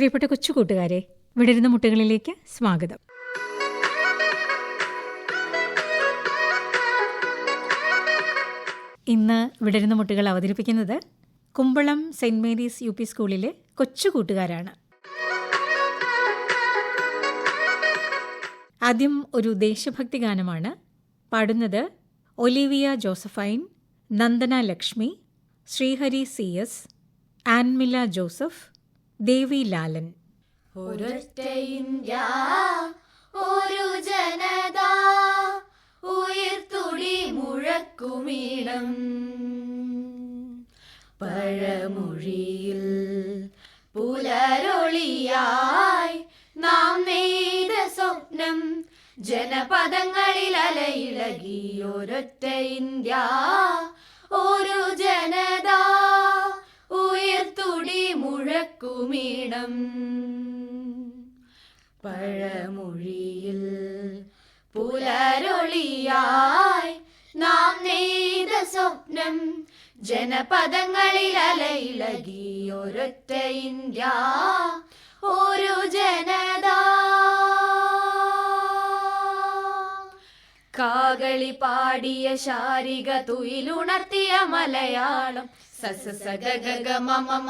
പ്രിയപ്പെട്ട കൊച്ചു കൂട്ടുകാരെ വിടരുന്ന മുട്ടുകളിലേക്ക് സ്വാഗതം. ഇന്ന് വിടരുന്ന മുട്ടുകൾ അവതരിപ്പിക്കുന്നത് Kumbalam Saint Mary's U P സ്കൂളിലെ കൊച്ചു കൂട്ടുകാരാണ്. ആദ്യം ഒരു ദേശഭക്തി ഗാനമാണ്. പാടുന്നത് Olivia Josephine Nandana Lakshmi Sreehari C S Anmila Joseph Devi Lalan ഒരൊറ്റ ഇന്ത്യ ഒരു ജനത ഉയർത്തുടി മുഴക്കുമീണം പഴമൊഴിയിൽ പുലരൊളിയായി നാം നെയ്ത സ്വപ്നം ജനപദങ്ങളിൽ അലയിളകി ഒരൊറ്റ ഇന്ത്യ ഒരു ജനത മുഴക്കുമീണം പഴമൊഴിയിൽ പുലരൊളിയായി നാം നെയ്ത സ്വപ്നം ജനപദങ്ങളിൽ അലയിളകി ഒരൊറ്റ ഇന്ത്യ ഒരു ജനത. കാകളി പാടിയ ശാരിക തുയിലുണർത്തിയ മലയാളം സസ മമ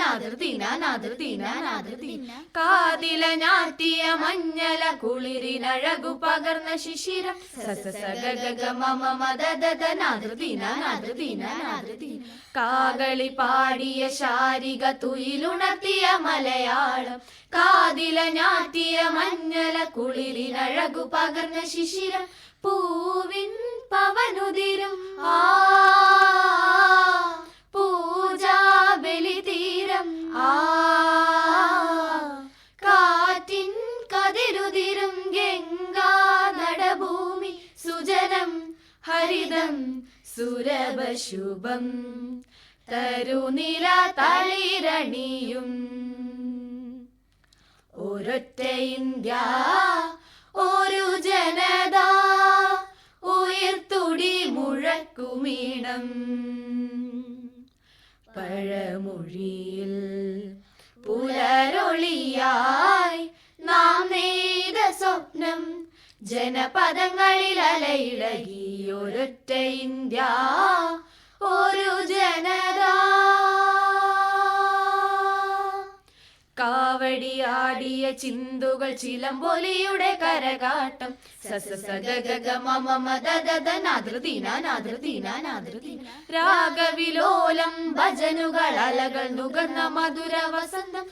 നാദൃതിന നാദൃതിന നാദൃതിന കാതില ഞാത്തിയ മഞ്ഞല കുളിരിനഴകു പകർന്ന ശിശിരം. സസ സഗ ഗഗ മമ മദ ദദ നാദൃതിന നാദൃതിന നാദൃതിന കാകളി പാടിയ ശാരിക തുയിലുണർത്തിയ മലയാളം. കാതില ഞാത്തിയ മഞ്ഞല കുളിരിനഴകു പകർന്ന ശിശിരം. പൂവിൻ പവനുതിരും. ആ പൂജാ ബലിതീരം. ആ കാറ്റിൻ കതിരുതിരും ഗംഗാ നടഭൂമി സുജനം. ഹരിതം സുരഭശുഭം തരുനില തളിരണിയും. ഒരൊറ്റ ഇന്ത്യ ഒരു ജനത. ഉയർത്തുടി മുഴക്കുമീണം. പഴമൊഴിയിൽ പുലരൊളിയായി നാം നെയ്ത സ്വപ്നം ജനപദങ്ങളിൽ അലയിളകി ഒരൊറ്റ ഇന്ത്യ ഒരു ജനത. കാവടിയാടിയ ചിന്തുകൾ ചിലമ്പൊലിയുടെ കരകാട്ടം. രാഗവിലോലം ഭജനുകൾ അലകൾ നുകർന്ന മധുര വസന്തം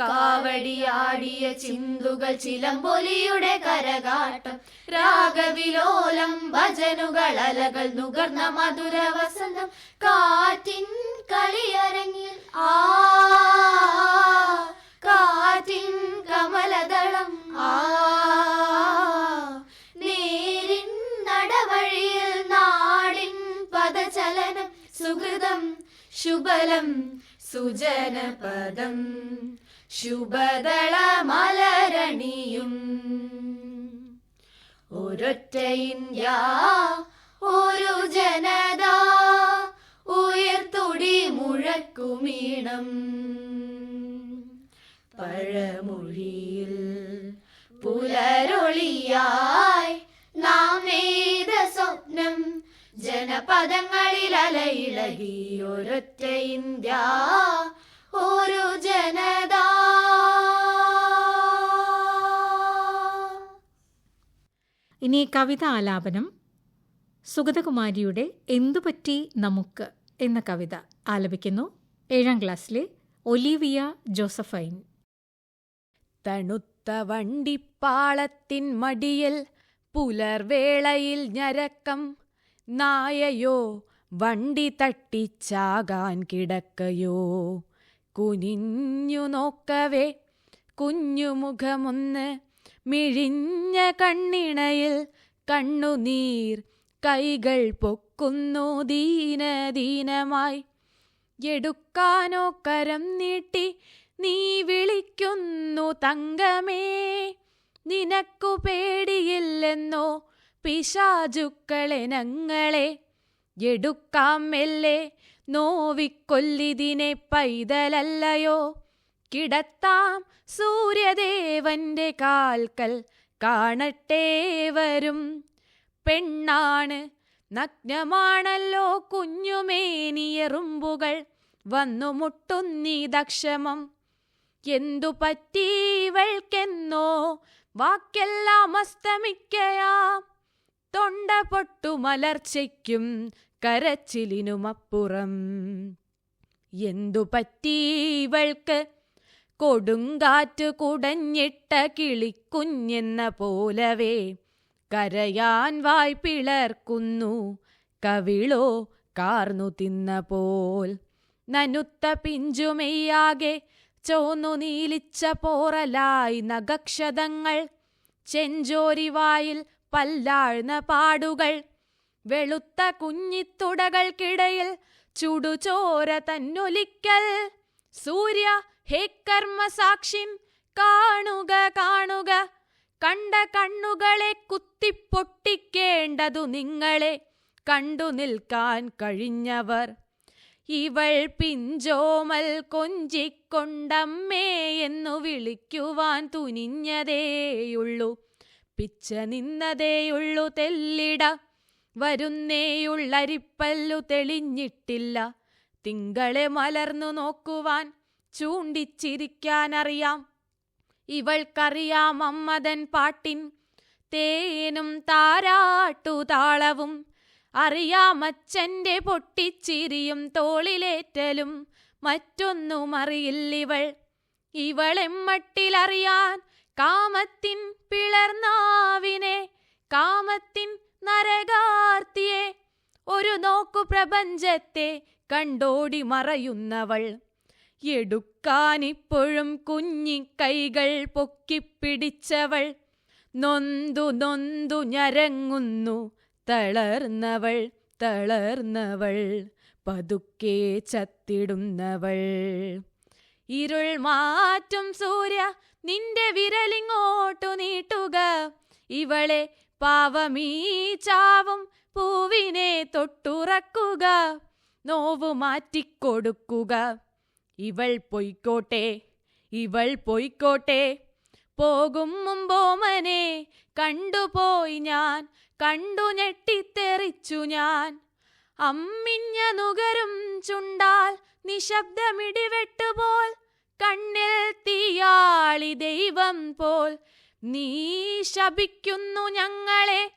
കാവടിയാടിയ ചിന്തുകൾ ചിലമ്പൊലിയുടെ കരകാട്ടം. രാഗവിലോലം ഭജനുകൾ അലകൾ നുകർന്ന മധുര വസന്തം കാറ്റിൻ കളിയരങ്ങിൽ ആ കാറ്റിൻ കമലദളം ആ നേരിൻ നടവഴിയിൽ നാടിൻ പദചലനം സുഹൃതം ശുഭലം സുജനപദം ശുഭദള മലരണിയും. ഒരൊറ്റ ഇന്ത്യ ഒരു ജനത മുഴക്കുമീണം പഴമൊഴിയിൽ പുലരൊളിയായി നാം ഏത് സ്വപ്നം ജനപദങ്ങളിൽ അലയിളകി ഒരൊറ്റ ഇന്ത്യ ഒരു ജനത. ഇനി കവിത ആലാപനം. സുഗതകുമാരിയുടെ എന്തുപറ്റി നമുക്ക് എന്ന കവിത ആലപിക്കുന്നു. ഏഴാം ക്ലാസ്സിലെ ഒലിവിയ ജോസഫൈൻ. തണുത്ത വണ്ടിപ്പാളത്തിൻ മടിയൽ പുലർവേളയിൽ ഞരക്കം. നായയോ വണ്ടി തട്ടിച്ചാകാൻ കിടക്കയോ. കുനിഞ്ഞു നോക്കവേ കുഞ്ഞുമുഖമൊന്ന് മിഴിഞ്ഞ കണ്ണിണയിൽ കണ്ണുനീർ കൈകൾ പൊക്കുന്നു ദീനദീനമായി. എടുക്കാനോ കരം നീട്ടി നീ വിളിക്കുന്നു തങ്കമേ. നിനക്കു പേടിയില്ലെന്നോ പിശാചുക്കളെ ഞങ്ങളെ എടുക്കാം മെല്ലെ നോവിക്കൊല്ലിതിനെ പൈതലല്ലയോ. കിടത്താം സൂര്യദേവന്റെ കാൽക്കൽ കാണട്ടെ വരും. പെണ്ണാണ് നഗ്നമാണല്ലോ കുഞ്ഞുമേനിയെറുമ്പുകൾ വന്നു മുട്ടുന്നീതക്ഷമം എന്തു പറ്റീവൾക്കെന്നോ വാക്കെല്ലാം അസ്തമിക്കയാം. തൊണ്ട പൊട്ടു മലർച്ചയ്ക്കും കരച്ചിലിനുമപ്പുറം എന്തു പറ്റീവൾക്ക് കൊടുങ്കാറ്റ് കുടഞ്ഞിട്ട കിളിക്കുഞ്ഞെന്ന പോലവേ. കരയാൻ വായ്പിളർക്കുന്നു കവിളോ കാർന്നു തിന്ന പോൽ നനുത്ത പിഞ്ചുമെയ്യാകെ ചോന്നു നീലിച്ച പോറലായി നഗക്ഷതങ്ങൾ. ചെഞ്ചോരിവായിൽ പല്ലാഴ്ന്ന പാടുകൾ. വെളുത്ത കുഞ്ഞിത്തുടകൾക്കിടയിൽ ചുടുചോര തന്നൊലിക്കൽ. സൂര്യ ഹേ കർമ്മസാക്ഷിൻ കാണുക കാണുക. കണ്ട കണ്ണുകളെ കുത്തിപ്പൊട്ടിക്കേണ്ടതു നിങ്ങളെ. കണ്ടു നിൽക്കാൻ കഴിഞ്ഞവർ. ഇവൾ പിഞ്ചോമൽ കൊഞ്ചിക്കൊണ്ടമ്മേ എന്നു വിളിക്കുവാൻ തുനിഞ്ഞതേയുള്ളൂ. പിച്ച നിന്നതേയുള്ളു തെല്ലിട. വരുന്നേയുള്ളരിപ്പല്ലു തെളിഞ്ഞിട്ടില്ല. തിങ്കളെ മലർന്നു നോക്കുവാൻ ചൂണ്ടിച്ചിരിക്കാനറിയാം. ഇവൾക്കറിയാം അമ്മതൻ പാട്ടിൻ തേനും താരാട്ടു താളവും അറിയാമച്ചന്റെ പൊട്ടിച്ചിരിയും തോളിലേറ്റലും മറ്റൊന്നും അറിയില്ലിവൾ ഇവളെമ്മട്ടിലറിയാൻ കാമത്തിൻ പിളർന്നാവിനെ കാമത്തിൻ നരകാർത്തിയെ ഒരു നോക്കു പ്രപഞ്ചത്തെ കണ്ടോടി മറയുന്നവൾ. എടുക്കാനിപ്പോഴും കുഞ്ഞിക്കൈകൾ പൊക്കിപ്പിടിച്ചവൾ. നൊന്തു നൊന്തു ഞരങ്ങുന്നു തളർന്നവൾ തളർന്നവൾ പതുക്കെ ചത്തിടുന്നവൾ. ഇരുൾ മാറ്റും സൂര്യ നിന്റെ വിരലിങ്ങോട്ടു നീട്ടുക. ഇവളെ പാവമീ ചാവും പൂവിനെ തൊട്ടുറക്കുക. നോവു മാറ്റിക്കൊടുക്കുക. ഇവൾ പൊയ്ക്കോട്ടെ ഇവൾ പൊയ്ക്കോട്ടെ. പോകും മുമ്പോമനെ കണ്ടുപോയി ഞാൻ കണ്ടു ഞെട്ടിത്തെറിച്ചു ഞാൻ. അമ്മിഞ്ഞ നുകരും ചുണ്ടാൽ നിശബ്ദമിടിവെട്ടുപോൽ കണ്ണിൽ തീയാളി ദൈവം പോൽ. നീ ശപിക്കുന്നു ഞങ്ങളെ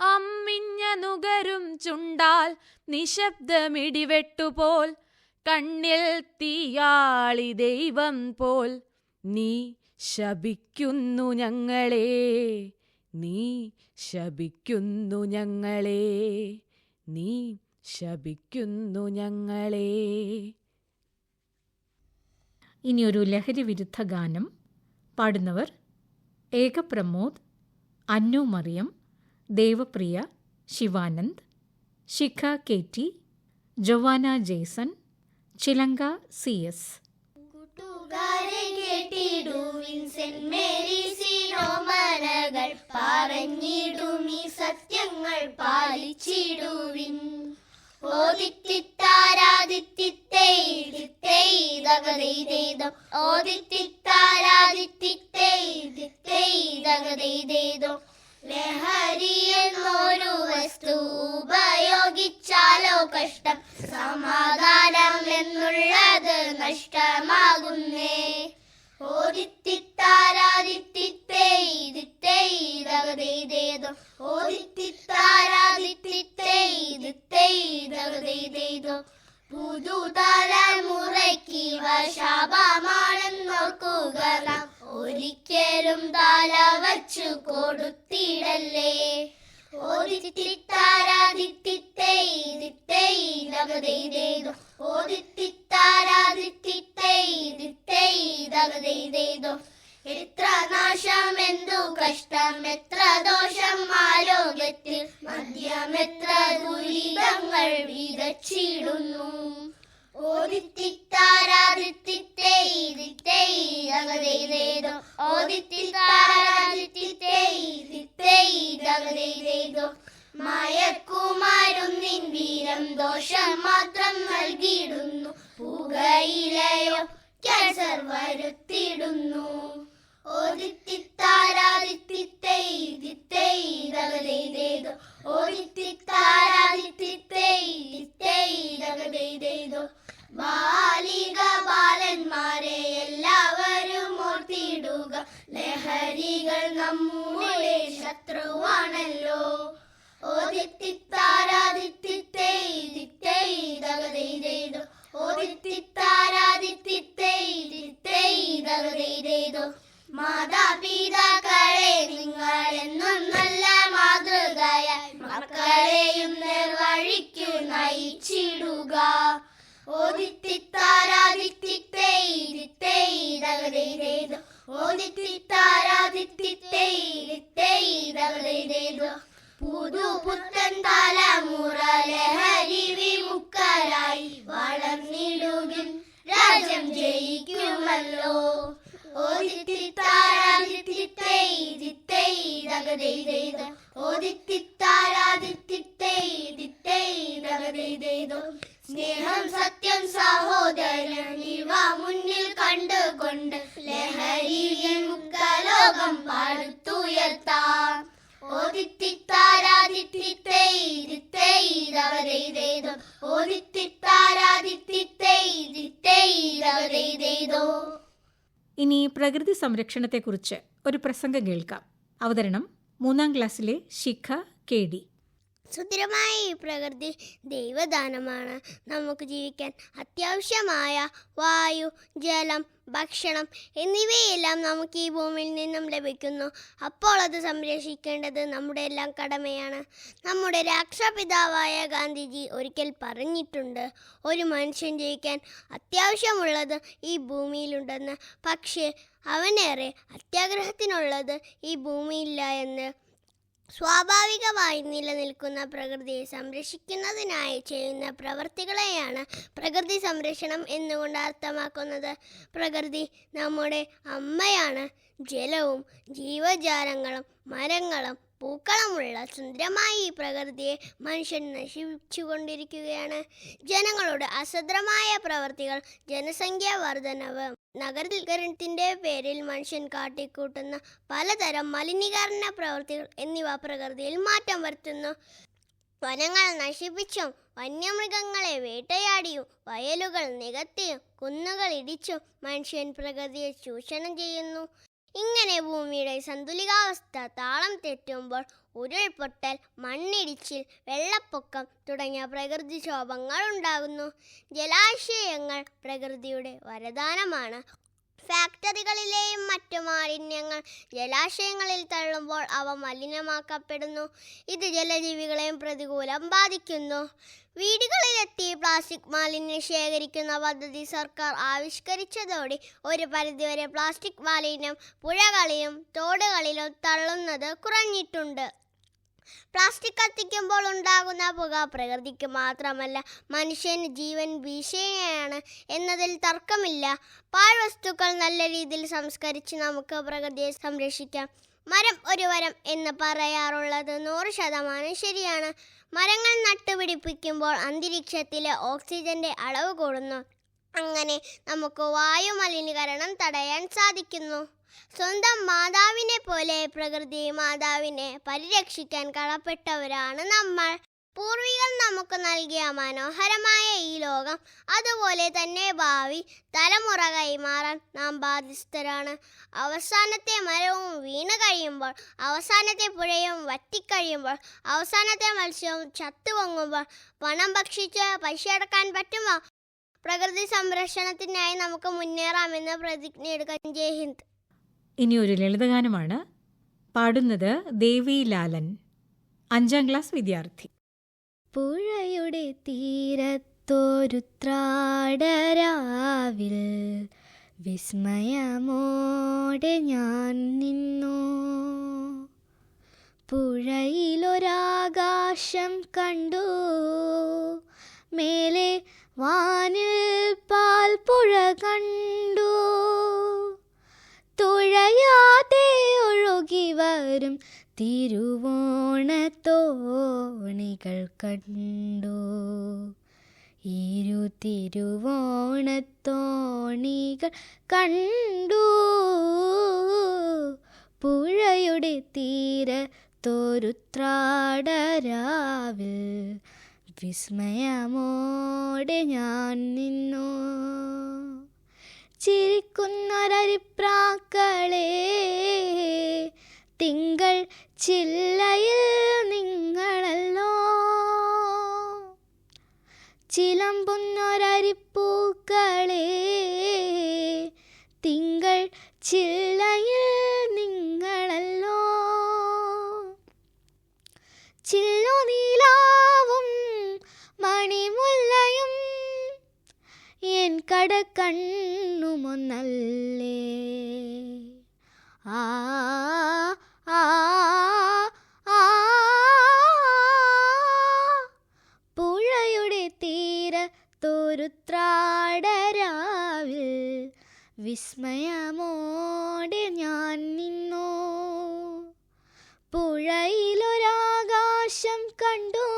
അമ്മിഞ്ഞ നുകരും ചുണ്ടാൽ നിശബ്ദമിടിവെട്ടുപോൽ കണ്ണിൽ തീയാളി ദൈവം പോൽ. നീ ശപിക്കുന്നു ഞങ്ങളെ. നീ ശപിക്കുന്നു ഞങ്ങളെ. നീ ശപിക്കുന്നു ഞങ്ങളെ. ഇനിയൊരു ലഹരി വിരുദ്ധ ഗാനം പാടുന്നവർ Ekapramod Annu Mariyam Devapriya Shivanand Shikha K T Joanna Jason Chilanka C S. കൂട്ടുകാരെ കേട്ടിടുവിൻ സെന്റ് മേരീസിനോ മനകൾ പറഞ്ഞിടുമീ സത്യങ്ങൾ പാലിച്ചിടുവിൻ. ഓദിത്തിത്താരാദിത്തിത്തേതകതൈതേതം ഓദിത്തിത്താരാദിത്തിത്തേതകതൈതേതം ലഹരി എന്നൊരു വസ്തു ഉപയോഗിച്ചാലോ കഷ്ടം? സമാധാനം എന്നുള്ളത് നഷ്ടമാകുന്നേ. ഓദിത്തിത്താരാദിത്തിത്തേതകതൈതേതം ഓദിത്തിത്താരാദിത്തിത്തേതകതൈതേതം പുതുതലമുറയ്ക്ക് ശാപമാണെന്നോർക്കുക നാം. ഒരിക്കലും തല വച്ചു കൊടുത്തിടല്ലേ? ഓദിത്തിത്താരാദിത്തിത്തേതകതൈതേതം പുതു പുത്തൻ തലമുറ ലഹരി വിമുക്തരായി വളർന്നിടുകിൽ രാജ്യം ജയിക്കുമല്ലോ. ഓദിത്തിത്താരാദിത്തിത്തേതോ ഓദിത്തിത്താരാദിത്തിത്തേതോ സ്നേഹം സത്യം സഹോദരൻ ഇവ മുന്നിൽ കണ്ടുകൊണ്ട് ലഹരിയിൽ മുക്കലോകം ലോകം പടുത്തുയർത്താം ഇനി പ്രകൃതി സംരക്ഷണത്തെക്കുറിച്ച് ഒരു പ്രസംഗം കേൾക്കാം. അവതരണം മൂന്നാം ക്ലാസ്സിലെ ശിഖ കെ ഡി. സുന്ദരമായ ഈ പ്രകൃതി ദൈവദാനമാണ്. നമുക്ക് ജീവിക്കാൻ അത്യാവശ്യമായ വായു ജലം ഭക്ഷണം എന്നിവയെല്ലാം നമുക്ക് ഈ ഭൂമിയിൽ നിന്നും ലഭിക്കുന്നു. അപ്പോൾ അത് സംരക്ഷിക്കേണ്ടത് നമ്മുടെ എല്ലാം കടമയാണ്. നമ്മുടെ രാഷ്ട്രപിതാവായ ഗാന്ധിജി ഒരിക്കൽ പറഞ്ഞിട്ടുണ്ട് ഒരു മനുഷ്യൻ ജീവിക്കാൻ അത്യാവശ്യമുള്ളത് ഈ ഭൂമിയിലുണ്ടെന്ന്. പക്ഷേ അവനേറെ അത്യാഗ്രഹത്തിനുള്ളത് ഈ ഭൂമിയില്ല എന്ന്. സ്വാഭാവികമായി നിലനിൽക്കുന്ന പ്രകൃതിയെ സംരക്ഷിക്കുന്നതിനായി ചെയ്യുന്ന പ്രവർത്തികളെയാണ് പ്രകൃതി സംരക്ഷണം എന്നുകൊണ്ട് അർത്ഥമാക്കുന്നത്. പ്രകൃതി നമ്മുടെ അമ്മയാണ്. ജലവും ജീവജാലങ്ങളും മരങ്ങളും പൂക്കളമുള്ള സുന്ദരമായ ഈ പ്രകൃതിയെ മനുഷ്യൻ നശിപ്പിച്ചുകൊണ്ടിരിക്കുകയാണ്. ജനങ്ങളുടെ അസദ്രമായ പ്രവൃത്തികൾ ജനസംഖ്യാ വർധനവ് നഗരീകരണത്തിന്റെ പേരിൽ മനുഷ്യൻ കാട്ടിക്കൂട്ടുന്ന പലതരം മലിനീകരണ പ്രവൃത്തികൾ എന്നിവ പ്രകൃതിയിൽ മാറ്റം വരുത്തുന്നു. വനങ്ങൾ നശിപ്പിച്ചും വന്യമൃഗങ്ങളെ വേട്ടയാടിയും വയലുകൾ നികത്തിയും കുന്നുകൾ ഇടിച്ചും മനുഷ്യൻ പ്രകൃതിയെ ചൂഷണം ചെയ്യുന്നു. ഇങ്ങനെ ഭൂമിയുടെ സന്തുലിതാവസ്ഥ താളം തെറ്റുമ്പോൾ ഉരുൾപൊട്ടൽ മണ്ണിടിച്ചിൽ വെള്ളപ്പൊക്കം തുടങ്ങിയ പ്രകൃതിക്ഷോഭങ്ങൾ ഉണ്ടാകുന്നു. ജലാശയങ്ങൾ പ്രകൃതിയുടെ വരദാനമാണ്. ഫാക്ടറികളിലെയും മറ്റു മാലിന്യങ്ങൾ ജലാശയങ്ങളിൽ തള്ളുമ്പോൾ അവ മലിനമാക്കപ്പെടുന്നു. ഇത് ജലജീവികളെയും പ്രതികൂലം ബാധിക്കുന്നു. വീടുകളിലെത്തി പ്ലാസ്റ്റിക് മാലിന്യം ശേഖരിക്കുന്ന പദ്ധതി സർക്കാർ ആവിഷ്കരിച്ചതോടെ ഒരു പരിധിവരെ പ്ലാസ്റ്റിക് മാലിന്യം പുഴകളിലും തോടുകളിലും തള്ളുന്നത് കുറഞ്ഞിട്ടുണ്ട്. പ്ലാസ്റ്റിക് കത്തിക്കുമ്പോൾ ഉണ്ടാകുന്ന പുക പ്രകൃതിക്ക് മാത്രമല്ല മനുഷ്യന് ജീവൻ ഭീഷണിയാണ് എന്നതിൽ തർക്കമില്ല. പാഴ്വസ്തുക്കൾ നല്ല രീതിയിൽ സംസ്കരിച്ച് നമുക്ക് പ്രകൃതിയെ സംരക്ഷിക്കാം. മരം ഒരു വരം എന്ന് പറയാറുള്ളത് നൂറ് ശതമാനം ശരിയാണ്. മരങ്ങൾ നട്ടുപിടിപ്പിക്കുമ്പോൾ അന്തരീക്ഷത്തിലെ ഓക്സിജന്റെ അളവ് കൂടുന്നു. അങ്ങനെ നമുക്ക് വായു മലിനീകരണം തടയാൻ സാധിക്കുന്നു. സ്വന്തം മാതാവിനെ പോലെ പ്രകൃതി മാതാവിനെ പരിരക്ഷിക്കാൻ കടപ്പെട്ടവരാണ് നമ്മൾ. പൂർവികൾ നമുക്ക് നൽകിയ മനോഹരമായ ഈ ലോകം അതുപോലെ തന്നെ ഭാവി തലമുറ കൈമാറാൻ നാം ബാധ്യസ്ഥരാണ്. അവസാനത്തെ മരവും വീണ് കഴിയുമ്പോൾ അവസാനത്തെ പുഴയും വറ്റിക്കഴിയുമ്പോൾ അവസാനത്തെ മത്സ്യവും ചത്തുപൊങ്ങുമ്പോൾ പണം ഭക്ഷിച്ച് പൈസ അടക്കാൻ പറ്റുമോ? പ്രകൃതി സംരക്ഷണത്തിനായി നമുക്ക് മുന്നേറാമെന്ന് പ്രതിജ്ഞ എടുക്കാൻ ജയ് ഹിന്ദ്. ഇനി ഒരു ലളിതഗാനമാണ് പാടുന്നത് ദേവി ലാലൻ അഞ്ചാം ക്ലാസ് വിദ്യാർത്ഥി. പുഴയുടെ തീരത്തോരുത്രാടരാവിൽ വിസ്മയമോടെ ഞാൻ നിന്നു. പുഴയിലൊരാകാശം കണ്ടു മേലെ വാനിൽ പുഴ കണ്ടു. ഒഴുകി വരും തിരുവോണത്തോണികൾ കണ്ടു ഇരു തിരുവോണത്തോണികൾ കണ്ടു. പുഴയുടെ തീര തോരുത്രാടരാവിൽ വിസ്മയമോടെ ഞാൻ നിന്നു. ചിരിക്കുന്നൊരരിപ്രാക്കളെ തിങ്കൾ ചില്ലയിൽ നിങ്ങളല്ലോ. ചിലമ്പുന്നൊരരിപ്പൂക്കളെ തിങ്കൾ ചില്ലയിൽ നിങ്ങളല്ലോ. ചില്ലു നീലാവും മണിമുല്ലയും എൻ കടക്കണ്ണുമൊന്നല്ലേ. ആ ആ പുഴയുടെ തീരത്തൊരുത്രാടരാവിൽ വിസ്മയമോടെ ഞാൻ നിന്നു. പുഴയിലൊരാകാശം കണ്ടു.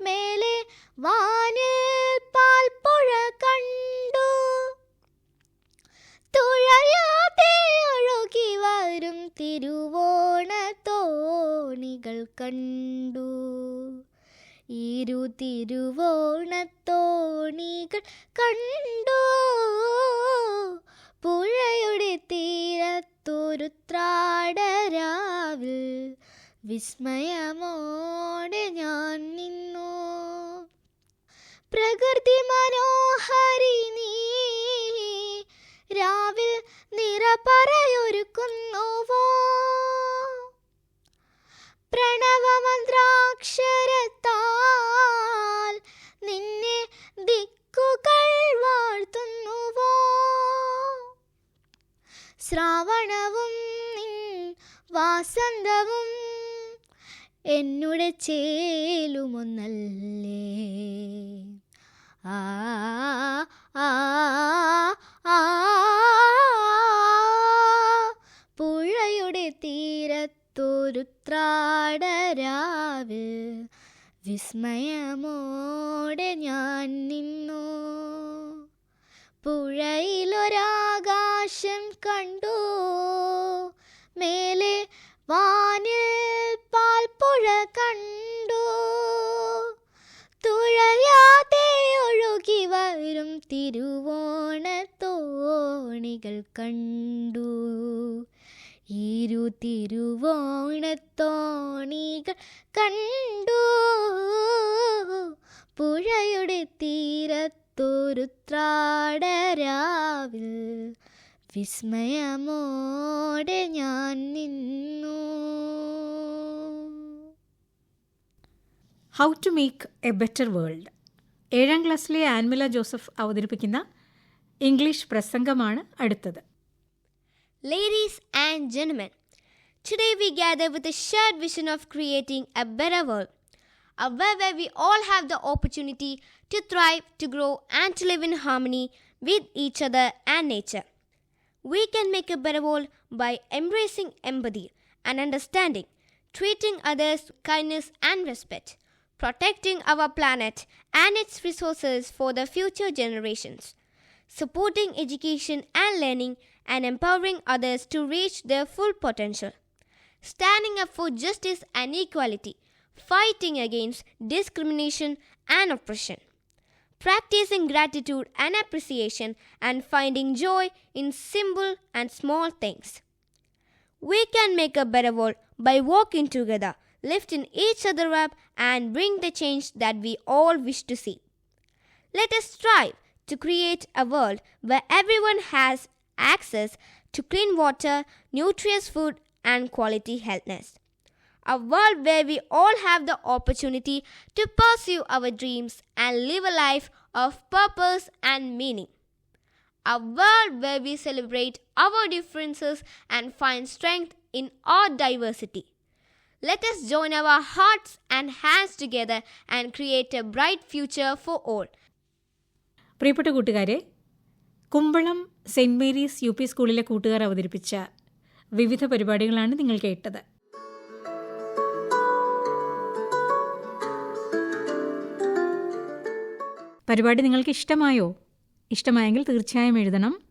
മേലെ വാനിൽ വരും തിരുവോണ തോണികൾ കണ്ടു. ഇരു തിരുവോണത്തോണികൾ കണ്ടു. പുഴയുടെ തീരത്തൊരുത്രാടരാവിൽ വിസ്മയമോടെ ഞാൻ നിന്നു. പ്രകൃതി മനോഹരി നീ രാവിൽ നിറപറയൊരുക്കുന്നുവോ പ്രണവമന്ത്രാക്ഷരത്താൽ നിന്നെ ദിക്കുകൾ വാഴ്ത്തുന്നുവോ? ശ്രാവണവും നിൻ വാസന്തവും എന്നുടെ ചേലുമൊന്നല്ലേ? ആ ആ തീരത്തൊരുത്രാടരാവിൽ വിസ്മയമോടെ ഞാൻ നിന്നു. പുഴയിലൊരാകാശം കണ്ടു. മേലെ വാനിൽ പാൽപ്പുഴ കണ്ടു. തുഴയാതെ ഒഴുകി വരും തിരുവോണത്തോണികൾ കണ്ടു. ഇരു തിരുവോണത്തോണികൾ കണ്ടു. പുഴയുടെ തീരത്തൊരുത്രാടരാവിൽ വിസ്മയമോടെ ഞാൻ നിന്നു. How to make a better world ഏഴാം ക്ലാസ്സിലെ ആൻമില ജോസഫ് അവതരിപ്പിക്കുന്ന ഇംഗ്ലീഷ് പ്രസംഗമാണ് അടുത്തത്. Ladies and gentlemen, today we gather with a shared vision of creating a better world, a world where we all have the opportunity to thrive, to grow, and to live in harmony with each other and nature. We can make a better world by embracing empathy and understanding, treating others with kindness and respect, protecting our planet and its resources for the future generations supporting education and learning, and empowering others to reach their full potential. Standing up for justice and equality, fighting against discrimination and oppression. Practicing gratitude and appreciation, and finding joy in simple and small things. We can make a better world by working together, lifting each other up, and bring the change that we all wish to see. Let us strive to create a world where everyone has access to clean water, nutritious food, and quality healthness. A world where we all have the opportunity to pursue our dreams and live a life of purpose and meaning. A world where we celebrate our differences and find strength in our diversity. Let us join our hearts and hands together and create a bright future for all. പ്രിയപ്പെട്ട കൂട്ടുകാരെ കുമ്പളം Saint Mary's U P സ്കൂളിലെ കൂട്ടുകാർ അവതരിപ്പിച്ച വിവിധ പരിപാടികളാണ് നിങ്ങൾ കേട്ടത്. പരിപാടി നിങ്ങൾക്ക് ഇഷ്ടമായോ? ഇഷ്ടമായെങ്കിൽ തീർച്ചയായും എഴുതണം.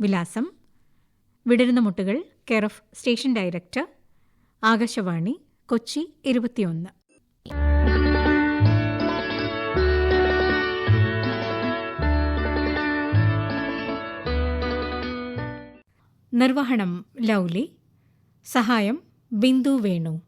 വിലാസം. വിടരുന്ന മുട്ടുകൾ. Care of station director. Akashvani. Kochi ഇരുപത്തിയൊന്ന്. നിർവഹണം ലൗലി. സഹായം ബിന്ദു വേണു.